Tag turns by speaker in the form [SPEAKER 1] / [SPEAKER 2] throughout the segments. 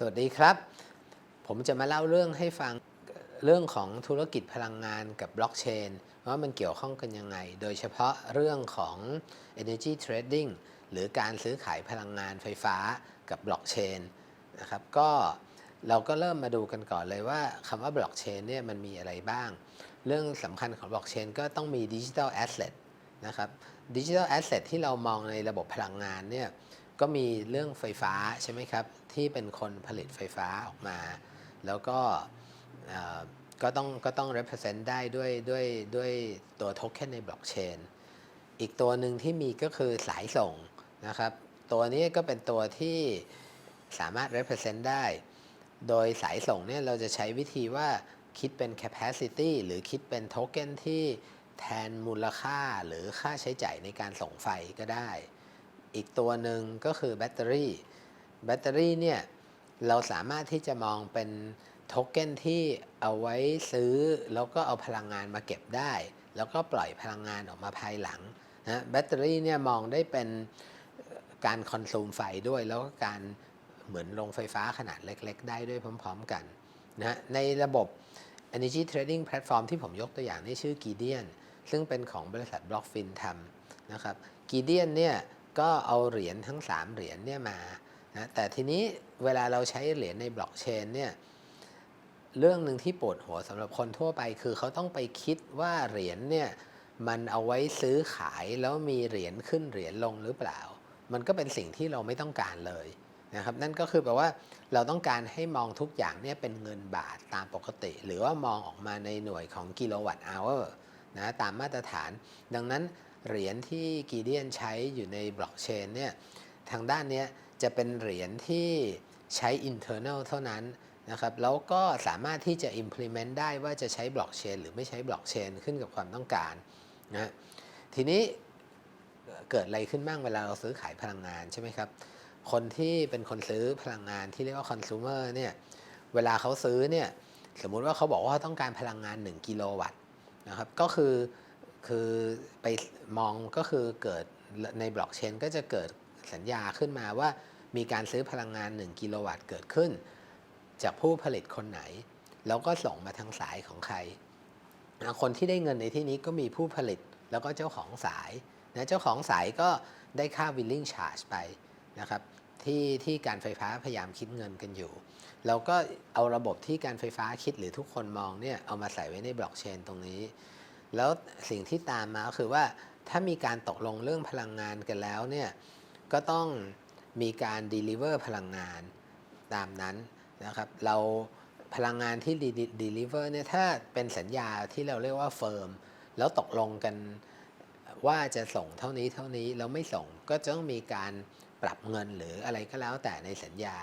[SPEAKER 1] สวัสดีครับ ผมจะมาเล่าเรื่องให้ฟังเรื่องของธุรกิจพลังงานกับบล็อกเชนว่ามันเกี่ยวข้องกันยังไง โดยเฉพาะเรื่องของ energy trading หรือการซื้อขายพลังงานไฟฟ้ากับบล็อกเชนนะครับก็เราก็เริ่มมาดูกันก่อนเลยว่าคำว่าบล็อกเชนเนี่ยมันมีอะไรบ้าง เรื่องสำคัญของบล็อกเชนก็ต้องมีดิจิทัลแอสเซทนะครับดิจิทัลแอสเซทที่เรามองในระบบพลังงานเนี่ย ก็มีเรื่องไฟฟ้าใช่ไหมครับ ที่เป็นคนผลิตไฟฟ้าออกมา แล้วก็ก็ต้องก็ต้อง represent ได้ด้วยด้วยด้วยตัวโทเค็นในบล็อกเชนอีกตัวหนึ่งที่มีก็คือสายส่งนะครับ ตัวนี้ก็เป็นตัวที่สามารถ represent ได้ โดยสายส่งเนี่ยเราจะใช้วิธีว่าคิดเป็น capacity หรือคิดเป็นโทเค็นที่แทนมูลค่าหรือค่าใช้จ่ายในการส่งไฟก็ได้ อีกตัวหนึ่งก็คือแบตเตอรี่ แบตเตอรี่เนี่ยเราสามารถที่จะมองเป็นโทเค็นที่เอาไว้ซื้อ แล้วก็เอาพลังงานมาเก็บได้ แล้วก็ปล่อยพลังงานออกมาภายหลังนะแบตเตอรี่เนี่ยมองได้เป็นการคอนซูมไฟด้วย แล้วก็การเหมือนโรงไฟฟ้าขนาดเล็ก ๆ ได้ด้วยพร้อม ๆ กันนะในระบบ Energy Trading Platform ที่ผมยกตัวอย่างนี่ชื่อ Gideon ซึ่งเป็นของบริษัท BlockFin ทำนะครับ Gideon เนี่ย ก็เอาเหรียญทั้ง 3 เหรียญเนี่ยมานะแต่ทีนี้เวลาเราใช้เหรียญในบล็อกเชนเนี่ยเรื่องหนึ่งที่ปวดหัวสำหรับคนทั่วไปคือเขาต้องไปคิดว่าเหรียญเนี่ยมันเอาไว้ซื้อขายแล้วมีเหรียญขึ้นเหรียญลงหรือเปล่า มันก็เป็นสิ่งที่เราไม่ต้องการเลยนะครับนั่นก็คือแปลว่าเราต้องการให้มองทุกอย่างเนี่ยเป็นเงินบาทตามปกติ หรือว่ามองออกมาในหน่วยของกิโลวัตต์อเวอร์นะตามมาตรฐาน ดังนั้น เหรียญที่กีเดียนใช้อยู่ในบล็อกเชนเนี่ยทางด้านนี้จะเป็นเหรียญที่ใช้ internal เท่านั้นนะครับแล้วก็สามารถที่จะ implement ได้ว่าจะใช้บล็อกเชนหรือไม่ใช้บล็อกเชนขึ้นกับความต้องการนะทีนี้เกิดอะไรขึ้นบ้างเวลาเราซื้อขายพลังงานใช่ไหมครับ คนที่เป็นคนซื้อพลังงานที่เรียกว่า consumer เนี่ยเวลาเขาซื้อเนี่ยสมมุติว่าเขาบอกว่าเขาต้องการพลังงาน 1 กิโลวัตต์นะครับก็คือ คือไปมองก็คือเกิดในบล็อกเชนก็จะเกิดสัญญาขึ้นมาว่ามีการซื้อพลังงาน 1 กิโลวัตต์เกิดขึ้น จากผู้ผลิตคนไหน แล้วก็ส่งมาทางสายของใคร คนที่ได้เงินในที่นี้ก็มีผู้ผลิตแล้วก็เจ้าของสายนะเจ้าของสายก็ได้ค่า billing charge ไปนะครับที่ที่การไฟฟ้าพยายามคิดเงินกันอยู่เราก็เอาระบบที่การไฟฟ้าคิดหรือทุกคนมองเนี่ยเอามาใส่ไว้ในบล็อกเชนตรงนี้ แล้วสิ่งที่ตามมาก็คือว่าถ้ามีการตกลงเรื่องพลังงานกันแล้วเนี่ยก็ต้องมีการ deliver พลังงานตามนั้นนะครับเราพลังงานที่ deliver เนี่ยถ้าเป็นสัญญาที่เราเรียกว่าเฟิร์มแล้วตกลงกันว่าจะส่งเท่านี้เท่านี้แล้วไม่ส่งก็จะต้องมีการปรับเงินหรืออะไรก็แล้วแต่ในสัญญา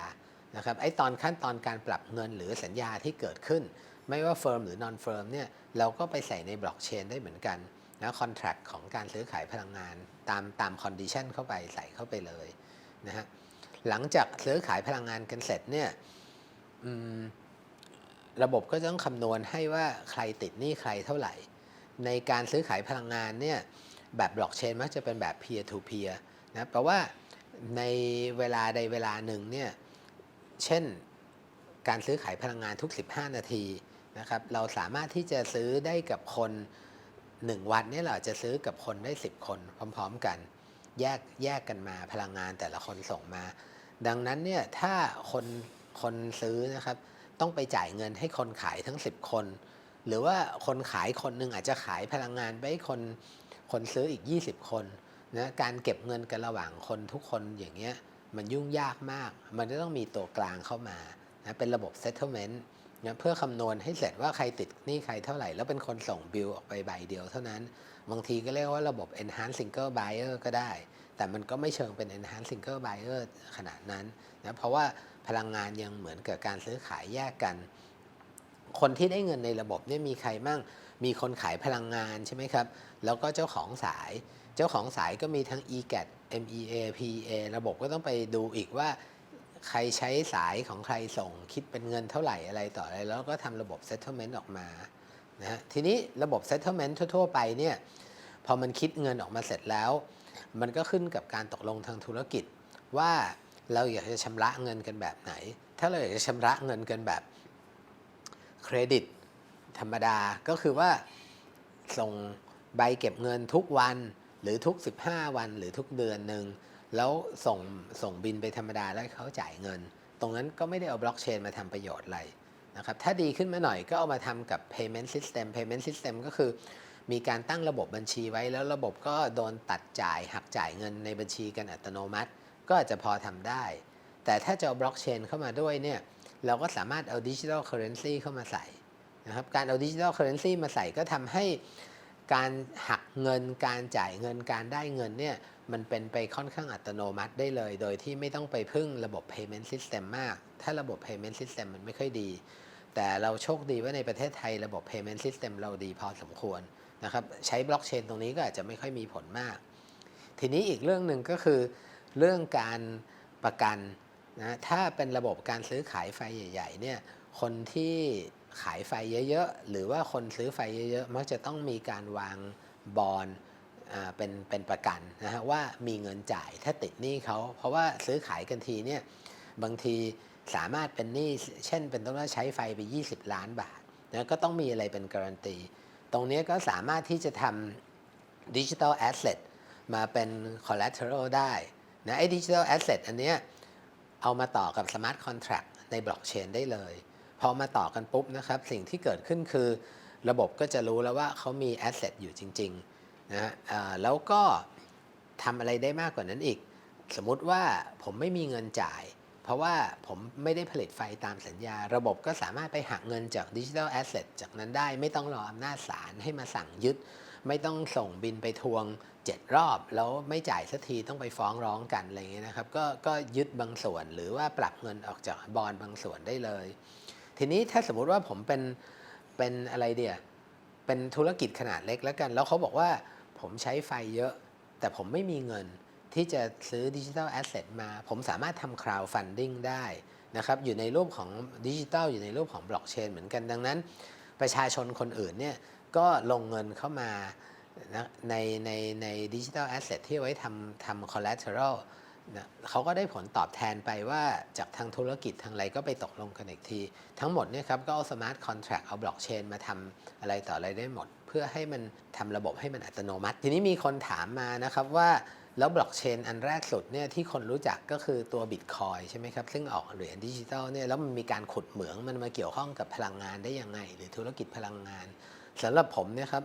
[SPEAKER 1] นะครับไอ้ตอนขั้นตอนการปรับเงินหรือสัญญาที่เกิดขึ้น ไม่ว่าเฟิร์มหรือนอนเฟิร์มเนี่ยเราก็ไปใส่ในบล็อกเชนได้เหมือนกันนะคอนแท็กของการซื้อขายพลังงาน ตามตามคอนดิชันเข้าไปใส่เข้าไปเลยนะฮะหลังจากซื้อขายพลังงานกันเสร็จเนี่ยระบบก็ต้องคำนวณให้ว่าใครติดหนี้ใครเท่าไหร่ ในการซื้อขายพลังงานเนี่ยแบบบล็อกเชนมักจะเป็นแบบ peer to peer นะแปลว่าในเวลาใดเวลาหนึ่งเนี่ยเช่นการซื้อขายพลังงานทุก 15 นาที นะครับเราสามารถที่จะซื้อได้กับคน 1 วันนี่เราจะซื้อกับคนได้ 10 คนพร้อม ๆ กัน แยกแยกกันมาพลังงานแต่ละคนส่งมา ดังนั้นเนี่ยถ้าคนคนซื้อนะครับต้องไปจ่ายเงินให้คนขายทั้ง 10 คน หรือว่าคนขายคนหนึ่งอาจจะขายพลังงานไปให้คนคนซื้ออีก 20 คนนะการเก็บเงินกันระหว่างคนทุกคนอย่างเงี้ยมันยุ่งยากมาก มันจะต้องมีตัวกลางเข้ามานะเป็นระบบ settlement นะเพื่อคำนวณให้เสร็จว่าใครติดหนี้ใครเท่าไหร่ แล้วเป็นคนส่งบิลออกไปใบเดียวเท่านั้น บางทีก็เรียกว่าระบบ enhanced single buyer ก็ได้ แต่มันก็ไม่เชิงเป็น enhanced single buyer ขนาดนั้นนะเพราะว่าพลังงานยังเหมือนกับการซื้อขายแยกกัน คนที่ได้เงินในระบบเนี่ยมีใครมั่ง มีคนขายพลังงานใช่ไหมครับ แล้วก็เจ้าของสาย เจ้าของสายก็มีทั้ง EGAT MEA PA ระบบก็ต้องไปดูอีกว่า ใครใช้สายของใครส่งคิดเป็นเงินเท่าไหร่อะไรต่ออะไร แล้วก็ทำระบบ settlement ออกมานะฮะทีนี้ระบบ settlement ทั่ว ๆ ไปเนี่ยพอมันคิดเงินออกมาเสร็จแล้ว มันก็ขึ้นกับการตกลงทางธุรกิจ ว่าเราอยากจะชำระเงินกันแบบไหน ถ้าเราอยากจะชำระเงินกันแบบเครดิตธรรมดาก็คือว่าส่งใบเก็บเงินทุกวันหรือทุก 15 วันหรือทุกเดือนหนึ่ง แล้วส่งส่งบินไปธรรมดาแล้วเขาจ่ายเงิน ตรงนั้นก็ไม่ได้เอาบล็อกเชนมาทำประโยชน์อะไรนะครับถ้าดีขึ้นมาหน่อยก็เอามาทำกับ payment system payment system ก็คือ มีการตั้งระบบบัญชีไว้แล้วระบบก็โดนตัดจ่ายหักจ่ายเงินในบัญชีกันอัตโนมัติ ก็อาจจะพอทำได้ แต่ถ้าจะเอาบล็อกเชนเข้ามาด้วยเนี่ยเราก็สามารถเอาดิจิทัลเคอร์เรนซีเข้ามาใส่นะครับการเอาดิจิทัลเคอร์เรนซีมาใส่ก็ทำให้การหั เงินการจ่ายเงินการได้เงินเนี่ยมันเป็นไปค่อนข้างอัตโนมัติได้เลย โดยที่ไม่ต้องไปพึ่งระบบ payment system มาก ถ้าระบบ payment system มันไม่ค่อยดี แต่เราโชคดีว่าในประเทศไทยระบบ payment system เราดีพอสมควรนะครับใช้บล็อกเชนตรงนี้ก็อาจจะไม่ค่อยมีผลมาก ทีนี้อีกเรื่องหนึ่งก็คือ เรื่องการประกันนะถ้าเป็นระบบการซื้อขายไฟใหญ่ๆเนี่ยคนที่ขายไฟเยอะๆ หรือว่าคนซื้อไฟเยอะๆ มักจะต้องมีการวาง บอลเป็นเป็นประกันนะฮะว่ามีเงินจ่ายถ้าติดหนี้เขาเพราะว่าซื้อขายกันทีเนี่ยบางทีสามารถเป็นหนี้เช่น เป็นต้นว่าใช้ไฟไป 20 ล้านบาทนะก็ต้องมีอะไรเป็นการันตี ตรงนี้ก็สามารถที่จะทำดิจิ t a ลแอสเซทมาเป็น collateral ได้นะไอ้ดิจิ t a ลแอสเซทอันเนี้ยเอามาต่อกับ smart contract ในบล็อกเชนได้เลย พอมาต่อกันปุ๊บนะครับ สิ่งที่เกิดขึ้นคือ ระบบก็จะรู้แล้วว่าเขามีแอสเซทอยู่จริงๆนะฮะแล้วก็ทำอะไรได้มากกว่านั้นอีก สมมุติว่าผมไม่มีเงินจ่าย เพราะว่าผมไม่ได้ผลิตไฟตามสัญญา ระบบก็สามารถไปหักเงินจากดิจิทัลแอสเซทจากนั้นได้ ไม่ต้องรออำนาจศาลให้มาสั่งยึด ไม่ต้องส่งบินไปทวง 7 รอบ แล้วไม่จ่ายสักทีต้องไปฟ้องร้องกันอะไรเงี้ยนะครับก็ก็ยึดบางส่วนหรือว่าปรับเงินออกจากบอลบางส่วนได้เลย ทีนี้ถ้าสมมุติว่าผมเป็น เป็นอะไรเดียเป็นธุรกิจขนาดเล็กแล้วกัน แล้วเขาบอกว่าผมใช้ไฟเยอะ แต่ผมไม่มีเงินที่จะซื้อดิจิทัลแอสเซทมา ผมสามารถทำ crowdfunding ได้นะครับ อยู่ในรูปของดิจิทัลอยู่ในรูปของบล็อกเชนเหมือนกัน ดังนั้น ประชาชนคนอื่นเนี่ยก็ลงเงินเข้ามาในในในดิจิทัลแอสเซทที่ไว้ทำทำ collateral นะเขาก็ได้ผลตอบแทนไปว่าจากทางธุรกิจทางอะไรก็ไปตกลงกันอีกที ทั้งหมดเนี่ยครับก็เอา smart contract เอาบล็อกเชนมาทำอะไรต่ออะไรได้หมด เพื่อให้มันทำระบบให้มันอัตโนมัติ ทีนี้มีคนถามมานะครับว่าแล้วบล็อกเชนอันแรกสุดเนี่ยที่คนรู้จักก็คือตัวบิตคอยใช่ไหมครับ ซึ่งออกเหรียญดิจิตอลเนี่ยแล้วมันมีการขุดเหมืองมันมาเกี่ยวข้องกับพลังงานได้ยังไง หรือธุรกิจพลังงานสำหรับผมเนี่ยครับ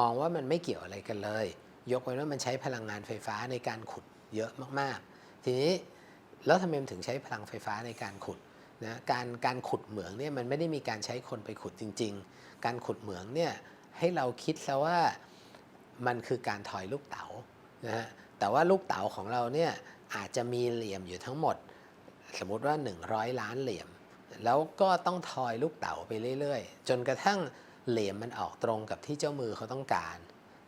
[SPEAKER 1] มองว่ามันไม่เกี่ยวอะไรกันเลย ยกเว้นว่ามันใช้พลังงานไฟฟ้าในการขุดเยอะมากๆ ทีนี้แล้วทำไมถึงใช้พลังไฟฟ้าในการขุดนะการการขุดเหมืองเนี่ยมันไม่ได้มีการใช้คนไปขุดจริง ๆ การขุดเหมืองเนี่ยให้เราคิดซะว่ามันคือการถอยลูกเต๋านะฮะแต่ว่าลูกเต๋าของเราเนี่ยอาจจะมีเหลี่ยมอยู่ทั้งหมด สมมติว่า 100 ล้านเหลี่ยม แล้วก็ต้องทอยลูกเต๋าไปเรื่อยๆ จนกระทั่งเหลี่ยมมันออกตรงกับที่เจ้ามือเขาต้องการ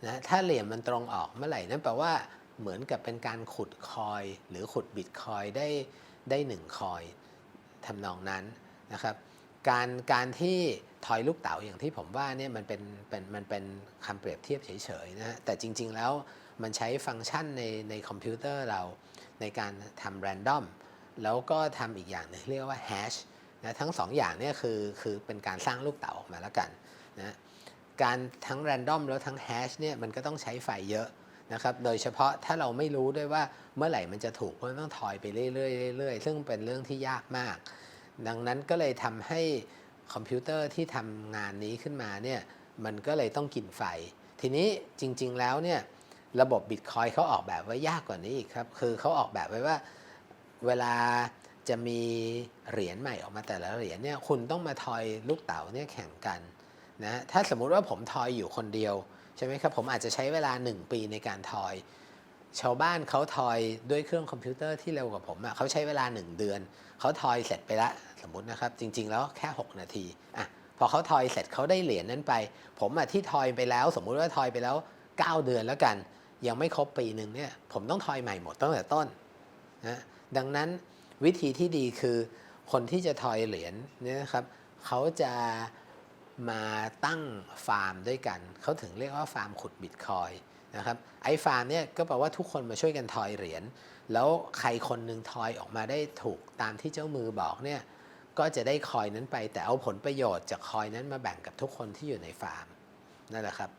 [SPEAKER 1] นะถ้าเหลี่ยมมันตรงออกเมื่อไหร่นั่นแปลว่า เหมือนกับเป็นการขุดคอยหรือขุดบิตคอยได้ได้หนึ่งคอยทำนองนั้นนะครับการการที่ทอยลูกเต๋าอย่างที่ผมว่าเนี่ยมันเป็นเป็นมันเป็นคำเปรียบเทียบเฉยๆนะฮะแต่จริงๆแล้วมันใช้ฟังก์ชันในในคอมพิวเตอร์เราในการทำแรนดอมแล้วก็ทำอีกอย่างหนึงเรียกว่าแฮชนะทั้งสองอย่างเนี่ยคือคือเป็นการสร้างลูกเต๋าออกมาแล้วกันนะการทั้งแรนดอมแล้วทั้งแฮชเนี่ยมันก็ต้องใช้ไฟเยอะ นะครับโดยเฉพาะถ้าเราไม่รู้ด้วยว่าเมื่อไหร่มันจะถูกเพราะต้องถอยไปเรื่อยๆเรื่อยๆซึ่งเป็นเรื่องที่ยากมาก ดังนั้นก็เลยทำให้คอมพิวเตอร์ที่ทำงานนี้ขึ้นมาเนี่ยมันก็เลยต้องกินไฟ ทีนี้จริงๆแล้วเนี่ยระบบบิตคอยเขาออกแบบไว้ยากกว่านี้อีกครับ คือเขาออกแบบไว้ว่าเวลาจะมีเหรียญใหม่ออกมาแต่ละเหรียญเนี่ยคุณต้องมาทอยลูกเต๋าเนี่ยแข่งกันนะถ้าสมมุติว่าผมทอยอยู่คนเดียว ใช่ไหมครับผมอาจจะใช้เวลา 1 ปีในการทอย ชาวบ้านเขาทอยด้วยเครื่องคอมพิวเตอร์ที่เร็วกว่าผมอะเขาใช้เวลา 1 เดือน เขาทอยเสร็จไปละสมมตินะครับ จริง ๆ แล้วแค่ 6 นาทีอะพอเขาทอยเสร็จเขาได้เหรียญนั้นไป ผมอะที่ทอยไปแล้ว สมมุติว่าทอยไปแล้ว 9 เดือนแล้วกัน ยังไม่ครบปีหนึ่งเนี่ยผมต้องทอยใหม่หมดตั้งแต่ต้นนะดังนั้นวิธีที่ดีคือคนที่จะทอยเหรียญเนี่ยนะครับเขาจะ มาตั้งฟาร์มด้วยกัน เขาถึงเรียกว่าฟาร์มขุดบิตคอยนะครับไอ้ฟาร์มเนี่ยก็แปลว่าทุกคนมาช่วยกันทอยเหรียญแล้วใครคนหนึ่งทอยออกมาได้ถูกตามที่เจ้ามือบอกเนี่ยก็จะได้คอยนั้นไปแต่เอาผลประโยชน์จากคอยนั้นมาแบ่งกับทุกคนที่อยู่ในฟาร์มนั่นแหละครับ